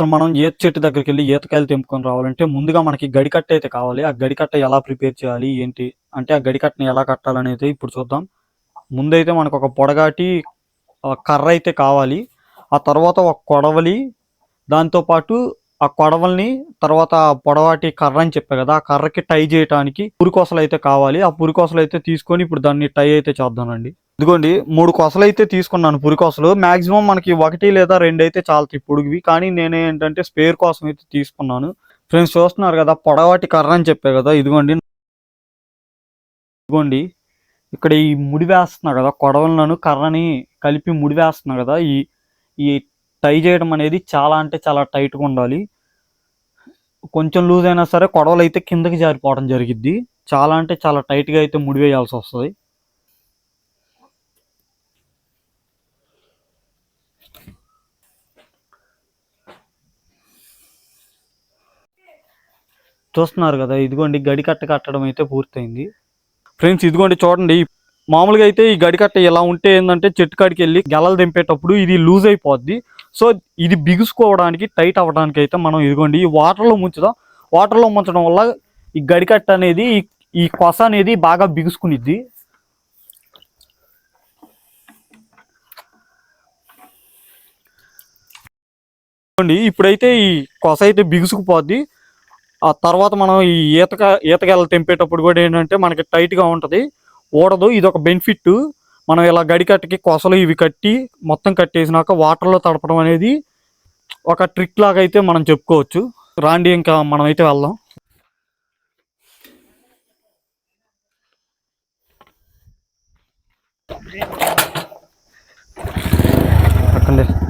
అసలు మనం ఈత చెట్టు దగ్గరికి వెళ్ళి ఈతకాయలు తెంపుకొని రావాలంటే ముందుగా మనకి గడికట్ట అయితే కావాలి. ఆ గడికట్ట ఎలా ప్రిపేర్ చేయాలి ఏంటి అంటే ఆ గడికట్టని ఎలా కట్టాలనేది ఇప్పుడు చూద్దాం. ముందైతే మనకు ఒక పొడగాటి కర్ర అయితే కావాలి. ఆ తర్వాత ఒక కొడవలి దాంతోపాటు ఆ కొడవల్ని తర్వాత పొడవాటి కర్ర అని చెప్పా కదా ఆ కర్రకి టై చేయడానికి పురికోసలు అయితే కావాలి. ఆ పురికోసలు అయితే తీసుకొని ఇప్పుడు దాన్ని టై అయితే చేద్దామండి. ఇదిగోండి మూడు కొసలు అయితే తీసుకున్నాను. పురి కొసలు. మాక్సిమం మనకి ఒకటి లేదా రెండు అయితే చాలా పొడుగువి. కానీ నేను ఏంటంటే స్పేర్ కోసం అయితే తీసుకున్నాను. ఫ్రెండ్స్ చూస్తున్నారు కదా పొడవాటి కర్ర అని చెప్పే కదా ఇదిగోండి. ఇదిగోండి ఇక్కడ ఈ ముడి వేస్తున్నా కదా కొడవలను కర్రని కలిపి ముడి వేస్తున్నా కదా ఈ ఈ టై చేయడం అనేది చాలా అంటే చాలా టైట్గా ఉండాలి. కొంచెం లూజ్ అయినా సరే కొడవలు అయితే కిందకి జారిపోవడం జరిగిద్ది. చాలా అంటే చాలా టైట్గా అయితే ముడి వేయాల్సి వస్తుంది. చూస్తున్నారు కదా ఇదిగోండి గడికట్ట కట్టడం అయితే పూర్తయింది. ఫ్రెండ్స్ ఇదిగోండి చూడండి మామూలుగా అయితే ఈ గడికట్ట ఇలా ఉంటే ఏంటంటే చెట్టు కాడికి వెళ్ళి గెలలు దింపేటప్పుడు ఇది లూజ్ అయిపోద్ది. సో ఇది బిగుసుకోవడానికి టైట్ అవ్వడానికి అయితే మనం ఇదిగోండి ఈ వాటర్లో ముంచుదాం. వాటర్లో ముంచడం వల్ల ఈ గడికట్ట అనేది ఈ- కొస అనేది బాగా బిగుసుకునిద్ది. ఇప్పుడైతే ఈ కొస అయితే బిగుసుకుపోద్ది. ఆ తర్వాత మనం ఈ ఈతక ఈతకాయలు తెంపేటప్పుడు కూడా ఏంటంటే మనకి టైట్గా ఉంటుంది. ఊడదు. ఇది ఒక బెనిఫిట్. మనం ఇలా గడికట్టకి కొసలు ఇవి కట్టి మొత్తం కట్టేసినాక వాటర్లో తడపడం అనేది ఒక ట్రిక్ లాగా అయితే మనం చెప్పుకోవచ్చు. రాండి ఇంకా మనం అయితే వెళ్దాం. అక్కడ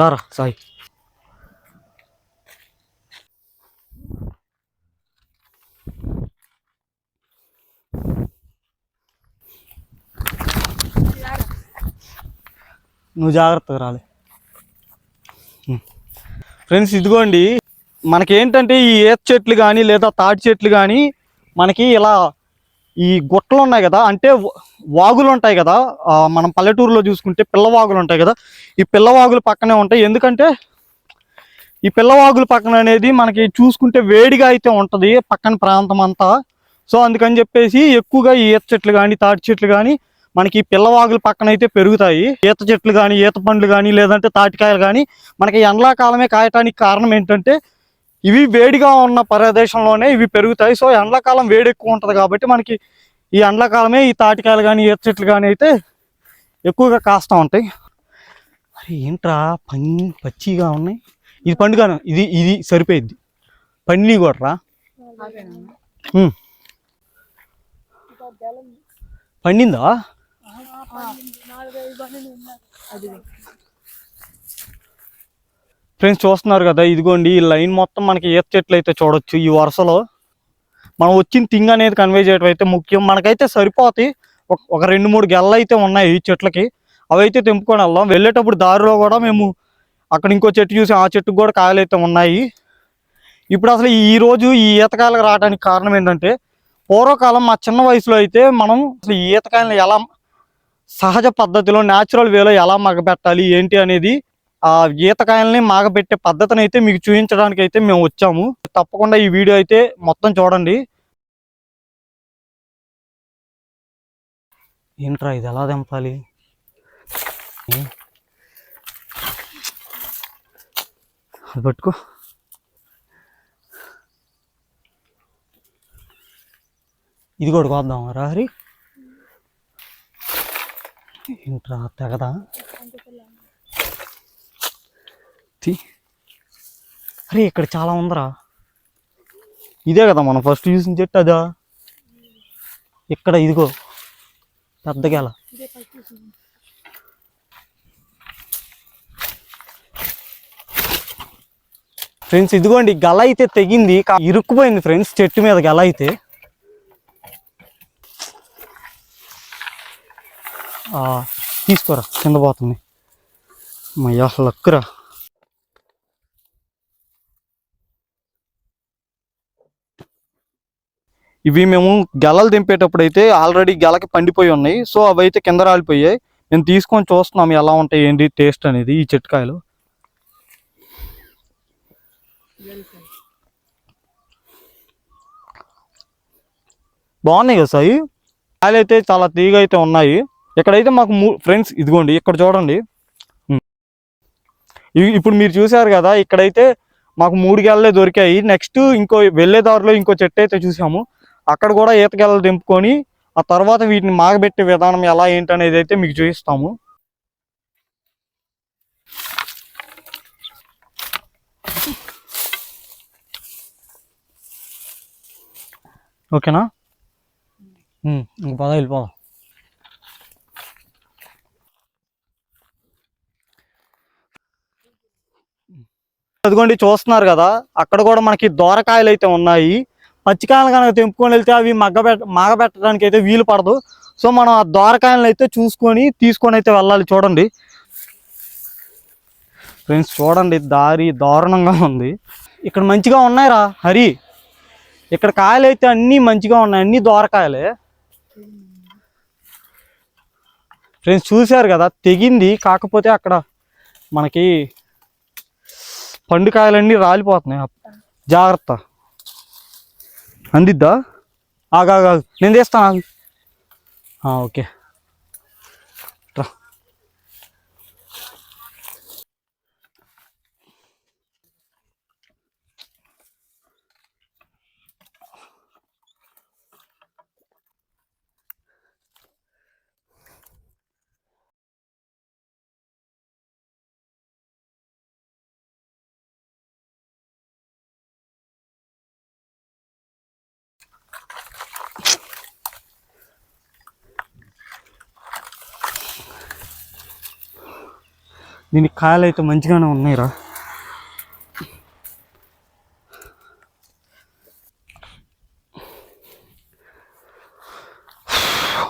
రారా సాయి నువ్వు జాగ్రత్తగా రాలే. ఫ్రెండ్స్ ఇదిగోండి. మనకేంటంటే ఈ ఏత చెట్లు కానీ లేదా తాటి చెట్లు కానీ మనకి ఇలా ఈ గుట్టలు ఉన్నాయి కదా అంటే వాగులు ఉంటాయి కదా మనం పల్లెటూరులో చూసుకుంటే పిల్లవాగులు ఉంటాయి కదా ఈ పిల్లవాగులు పక్కనే ఉంటాయి. ఎందుకంటే ఈ పిల్లవాగుల పక్కన అనేది మనకి చూసుకుంటే వేడిగా అయితే ఉంటుంది పక్కన ప్రాంతం అంతా. సో అందుకని చెప్పేసి ఎక్కువగా ఈత చెట్లు కానీ తాటి చెట్లు కానీ మనకి ఈ పిల్లవాగుల పక్కన అయితే పెరుగుతాయి. ఈత చెట్లు కానీ ఈత పండ్లు కానీ లేదంటే తాటికాయలు కానీ మనకి ఎండాకాలమే కాయటానికి కారణం ఏంటంటే ఇవి వేడిగా ఉన్న ప్రదేశంలోనే ఇవి పెరుగుతాయి. సో ఎండాకాలం వేడి ఎక్కువ ఉంటుంది కాబట్టి మనకి ఈ ఎండాకాలమే ఈ తాటికాయలు కానీ ఈత చెట్లు కానీ అయితే ఎక్కువగా కాస్తూ ఉంటాయి. అరే ఏంట్రా? పన్ పచ్చిగా ఉన్నాయి. ఇది పండుగను ఇది ఇది సరిపోయిద్ది. పండి కూడా. పండిందా? ఫ్రెండ్స్ చూస్తున్నారు కదా ఇదిగోండి ఈ లైన్ మొత్తం మనకి ఈత చెట్లు అయితే చూడొచ్చు ఈ వరుసలో. మనం వచ్చిన థింగ్ అనేది కన్వే చేయడం అయితే ముఖ్యం. మనకైతే సరిపోతాయి. ఒక- ఒక రెండు మూడు గెల్ల అయితే ఉన్నాయి ఈ చెట్లకి. అవి అయితే తెంపుకొని వెళ్దాం. వెళ్ళేటప్పుడు దారిలో కూడా మేము అక్కడ ఇంకో చెట్టు చూసి ఆ చెట్టుకు కూడా కాయలు అయితే ఉన్నాయి. ఇప్పుడు అసలు ఈ రోజు ఈ ఈతకాయలకు రావడానికి కారణం ఏంటంటే పూర్వకాలం మా చిన్న వయసులో అయితే మనం అసలు ఈతకాయలను ఎలా సహజ పద్ధతిలో న్యాచురల్ వేలో ఎలా మగబెట్టాలి ఏంటి అనేది ఆ ఈతకాయల్ని మాగబెట్టే పద్ధతిని అయితే మీకు చూపించడానికి అయితే మేము వచ్చాము. తప్పకుండా ఈ వీడియో అయితే మొత్తం చూడండి. ఏంట్రా ఇది ఎలా దింపాలి అది పట్టుకో. ఇది కూడా కోద్దాం రా ఏంట్రా తెగదా? అరే ఇక్కడ చాలా ఉందరా. ఇదే కదా మనం ఫస్ట్ చూసిన చెట్టు అదా? ఇక్కడ ఇదిగో పెద్ద గెల. ఫ్రెండ్స్ ఇదిగోండి గల అయితే తెగింది ఇరుక్కుపోయింది ఫ్రెండ్స్ చెట్టు మీద గల అయితే. తీసుకోరా కింద పోతుంది. అమ్మయ్యా లక్కురా. ఇవి మేము గెలలు దింపేటప్పుడు అయితే ఆల్రెడీ గెలకి పండిపోయి ఉన్నాయి. సో అవి అయితే కింద రాలిపోయాయి. మేము తీసుకొని చూస్తున్నాం ఎలా ఉంటాయి ఏంటి టేస్ట్ అనేది ఈ చెట్టుకాయలు బాగున్నాయి కదా సాయి? కాయలు అయితే చాలా తీగ అయితే ఉన్నాయి. ఇక్కడైతే మాకు ఫ్రెండ్స్ ఇదిగోండి ఇక్కడ చూడండి. ఇవి- ఇప్పుడు మీరు చూసారు కదా ఇక్కడైతే మాకు మూడు గెలలే దొరికాయి. నెక్స్ట్ ఇంకో వెళ్ళే దారిలో ఇంకో చెట్టు అయితే చూసాము. అక్కడ కూడా ఈతకెళ్ళలు దింపుకొని ఆ తర్వాత వీటిని మాగబెట్టే విధానం ఎలా ఏంటనేది అయితే మీకు చూపిస్తాము. ఓకేనా? ఇంక పద వెళ్ళిపోదాం అదిగోండి చూస్తున్నారు కదా అక్కడ కూడా మనకి దోరకాయలు అయితే ఉన్నాయి. పచ్చికాయలు కనుక తెంపుకొని వెళ్తే అవి మగ్గబెట్ట మగబెట్టడానికి అయితే వీలు పడదు. సో మనం ఆ దోరకాయలను అయితే చూసుకొని తీసుకొని అయితే వెళ్ళాలి చూడండి. ఫ్రెండ్స్ చూడండి దారి దారుణంగా ఉంది. ఇక్కడ మంచిగా ఉన్నాయిరా హరి. ఇక్కడ కాయలు అయితే అన్నీ మంచిగా ఉన్నాయి అన్ని దోరకాయలే ఫ్రెండ్స్ చూశారు కదా తెగింది కాకపోతే అక్కడ మనకి పండుకాయలన్నీ రాలిపోతున్నాయి. జాగ్రత్త. అందిద్దా? ఆగా నేను తీస్తాను ఓకే. దీనికి కాయలు అయితే మంచిగానే ఉన్నాయిరా.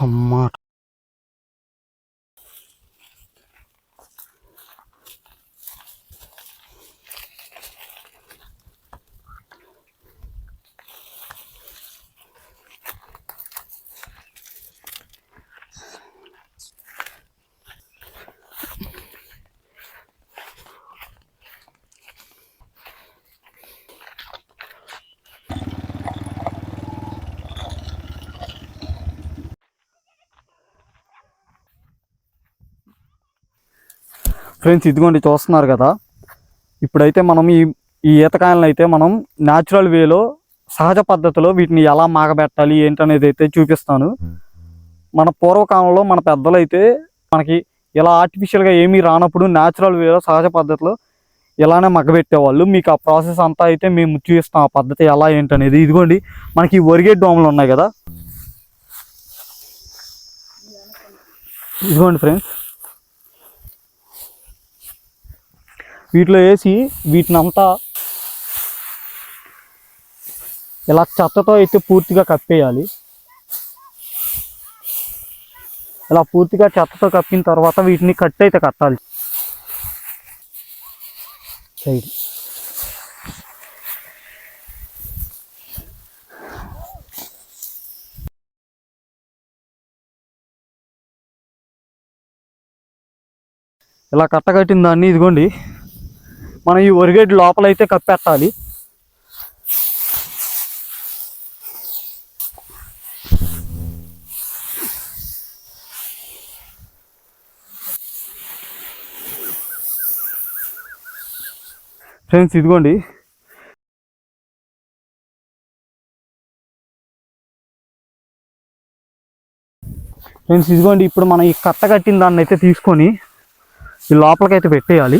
అమ్మా. ఫ్రెండ్స్ ఇదిగోండి చూస్తున్నారు కదా? ఇప్పుడైతే మనం ఈ ఈ ఈతకాయలను అయితే మనం న్యాచురల్ వేలో సహజ పద్ధతిలో వీటిని ఎలా మాగబెట్టాలి ఏంటనేది అయితే చూపిస్తాను. మన పూర్వకాలంలో మన పెద్దలు అయితే మనకి ఇలా ఆర్టిఫిషియల్గా ఏమీ రానప్పుడు న్యాచురల్ వేలో సహజ పద్ధతిలో ఇలానే మగ్గబెట్టేవాళ్ళు. మీకు ఆ ప్రాసెస్ అంతా అయితే మేము చూపిస్తాం ఆ పద్ధతి ఎలా ఏంటనేది. ఇదిగోండి మనకి ఒరిగే ఒరిగేట్ ఉన్నాయి కదా? ఇదిగోండి ఫ్రెండ్స్ వీటిలో వేసి వీటిని అంతా ఇలా చెత్తతో అయితే పూర్తిగా కప్పేయాలి ఇలా పూర్తిగా చెత్తతో కప్పిన తర్వాత వీటిని కట్ అయితే కట్టాలి. సైడ్. ఇలా కట్టగట్టిన దాన్ని ఇదిగోండి. మనం ఈ ఒరిగేటి లోపల అయితే కప్పెట్టాలి ఫ్రెండ్స్ ఇదిగోండి. ఫ్రెండ్స్ ఇదిగోండి ఇప్పుడు మనం ఈ కట్ట కట్టిన దాన్ని అయితే తీసుకొని ఈ లోపలికైతే పెట్టేయాలి.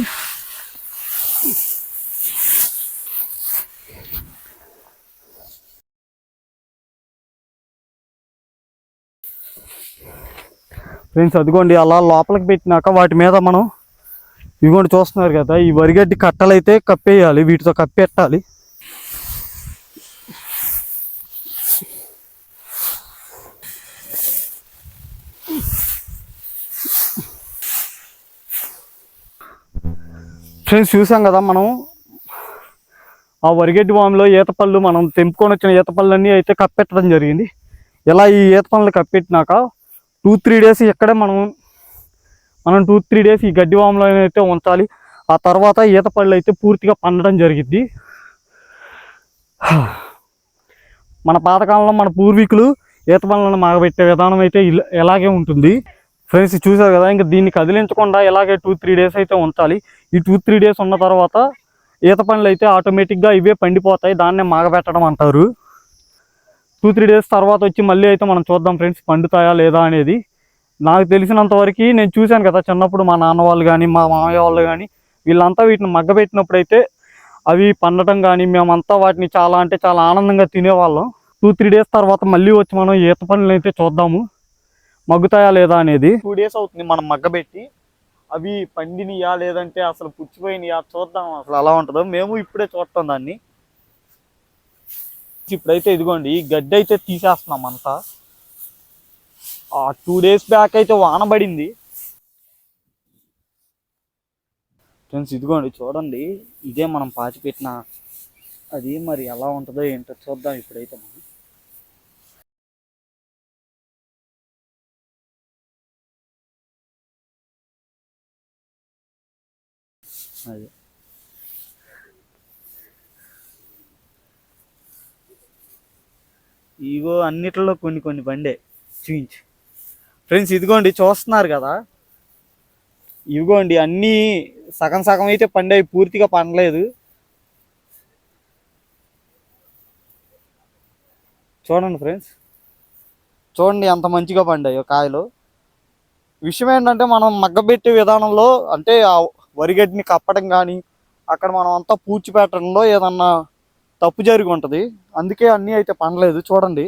ఫ్రెండ్స్ అదిగోండి అలా లోపలికి పెట్టినాక వాటి మీద మనం ఇదిగోండి చూస్తున్నారు కదా ఈ వరిగడ్డి కట్టలు అయితే కప్పేయాలి వీటితో కప్పెట్టాలి. ఫ్రెండ్స్ చూసాం కదా మనం ఆ వరిగడ్డి వాములో ఈతపళ్ళు మనం తెంపుకొని వచ్చిన ఈతపళ్ళన్నీ అయితే కప్పెట్టడం జరిగింది. ఇలా ఈ ఈత పళ్ళు కప్పెట్టినాక టూ త్రీ డేస్ ఇక్కడే మనం మనం టూ త్రీ డేస్ ఈ గడ్డి వాములో అయితే ఉంచాలి. ఆ తర్వాత ఈత పళ్ళు అయితే పూర్తిగా పండడం జరిగిద్ది. మన పాతకాలంలో మన పూర్వీకులు ఈత పళ్ళను మాగబెట్టే విధానం అయితే ఇల- ఇలాగే ఉంటుంది. ఫ్రెండ్స్ చూసారు కదా ఇంకా దీన్ని కదిలించకుండా ఇలాగే టూ త్రీ డేస్ అయితే ఉంచాలి. ఈ టూ త్రీ డేస్ ఉన్న తర్వాత ఈత పండ్లు అయితే ఆటోమేటిక్గా ఇవే పండిపోతాయి. దాన్నే మాగబెట్టడం అంటారు. టూ త్రీ డేస్ తర్వాత వచ్చి మళ్ళీ అయితే మనం చూద్దాం ఫ్రెండ్స్ పండుతాయా లేదా అనేది. నాకు తెలిసినంత వరకు నేను చూశాను కదా చిన్నప్పుడు మా నాన్న వాళ్ళు కానీ మా మామయ్య వాళ్ళు కానీ వీళ్ళంతా వీటిని మగ్గబెట్టినప్పుడు అయితే అవి పండటం కానీ మేమంతా వాటిని చాలా అంటే చాలా ఆనందంగా తినేవాళ్ళం. టూ త్రీ డేస్ తర్వాత మళ్ళీ వచ్చి మనం ఈత పనులు అయితే చూద్దాము. మగ్గుతాయా లేదా అనేది. టూ డేస్ అవుతుంది మనం మగ్గబెట్టి అవి పండినయా లేదంటే అసలు పుచ్చిపోయినయా చూద్దాం అసలు అలా ఉంటుందో. మేము ఇప్పుడే చూడటం దాన్ని. ఇప్పుడైతే ఇదిగోండి ఈ గడ్డి అయితే తీసేస్తున్నాం అంతా. ఆ టూ డేస్ బ్యాక్ అయితే వాన పడింది. ఫ్రెండ్స్ ఇదిగోండి చూడండి ఇదే మనం పాచిపెట్టిన అది మరి ఎలా ఉంటుందో ఏంటో చూద్దాం ఇప్పుడైతే మనం. అదే. ఇగో అన్నిట్లో కొన్ని కొన్ని బండే. చూయించు. ఫ్రెండ్స్ ఇదిగోండి చూస్తున్నారు కదా? ఇవిగోండి అన్నీ సగం సగం అయితే పండాయి పూర్తిగా పండలేదు. చూడండి ఫ్రెండ్స్. చూడండి ఎంత మంచిగా పండాయో కాయలు. విషయం ఏంటంటే మనం మగ్గబెట్టే విధానంలో అంటే ఆ వరిగడ్డిని కప్పడం కానీ అక్కడ మనం అంతా పూడ్చి పెట్టడంలో ఏదన్నా తప్పు జరిగి ఉంటుంది. అందుకే అన్నీ అయితే పండలేదు చూడండి.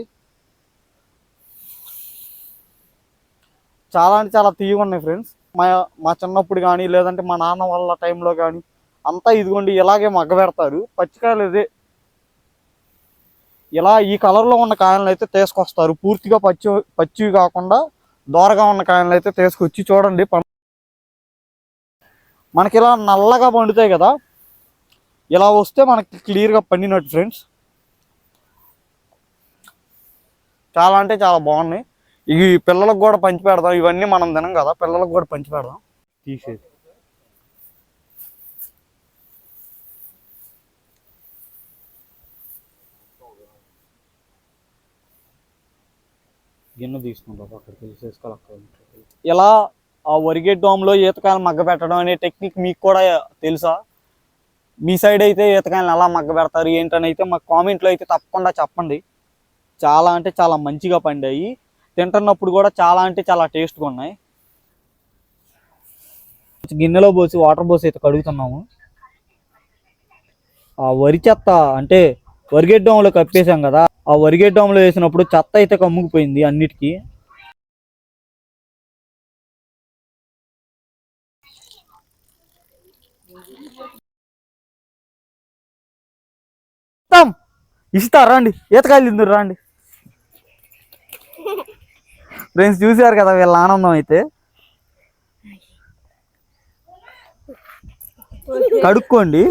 చాలా అంటే చాలా తీయగా ఉన్నాయి ఫ్రెండ్స్. మా మా చిన్నప్పుడు కానీ లేదంటే మా నాన్న వాళ్ళ టైంలో కానీ అంతా ఇదిగోండి ఇలాగే మగ్గ పెడతారు. పచ్చికాయలు ఇదే. ఇలా ఈ కలర్లో ఉన్న కాయలను అయితే తీసుకొస్తారు. పూర్తిగా పచ్చి పచ్చివి కాకుండా దోరగా ఉన్న కాయలను అయితే తీసుకొచ్చి చూడండి. మనకి ఇలా నల్లగా పండుతాయి కదా. ఇలా వస్తే మనకి క్లియర్గా పండినట్టు ఫ్రెండ్స్. చాలా అంటే చాలా బాగున్నాయి. ఇవి పిల్లలకు కూడా పంచి పెడదాం. ఇవన్నీ మనం తినం కదా పిల్లలకు కూడా పంచి పెడదాం. తీసేది గిన్నె తీసుకుంటాం అక్కడికి తీసేసుకోవాలి ఇలా ఆ వరిగెట్ డోమ్లో ఈతకాయలు మగ్గ పెట్టడం అనే టెక్నిక్ మీకు కూడా తెలుసా? మీ సైడ్ అయితే ఈతకాయలు ఎలా మగ్గ పెడతారు ఏంటని అయితే మాకు కామెంట్లో అయితే తప్పకుండా చెప్పండి. చాలా అంటే చాలా మంచిగా పండాయి. తింటున్నప్పుడు కూడా చాలా అంటే చాలా టేస్ట్గా ఉన్నాయి. గిన్నెలో పోసి వాటర్ పోసి అయితే కడుగుతున్నాము. ఆ వరి చెత్త అంటే వరిగెడ్డంలో కప్పేసాం కదా ఆ వరిగెడ్డంలో వేసినప్పుడు చెత్త అయితే కమ్ముకుపోయింది అన్నిటికీ. ఇస్తారా రండి. ఈతకాయలు తిందురు రండి. ఫ్రెండ్స్ చూసారు కదా వీళ్ళ ఆనందం అయితే? కడుక్కోండి.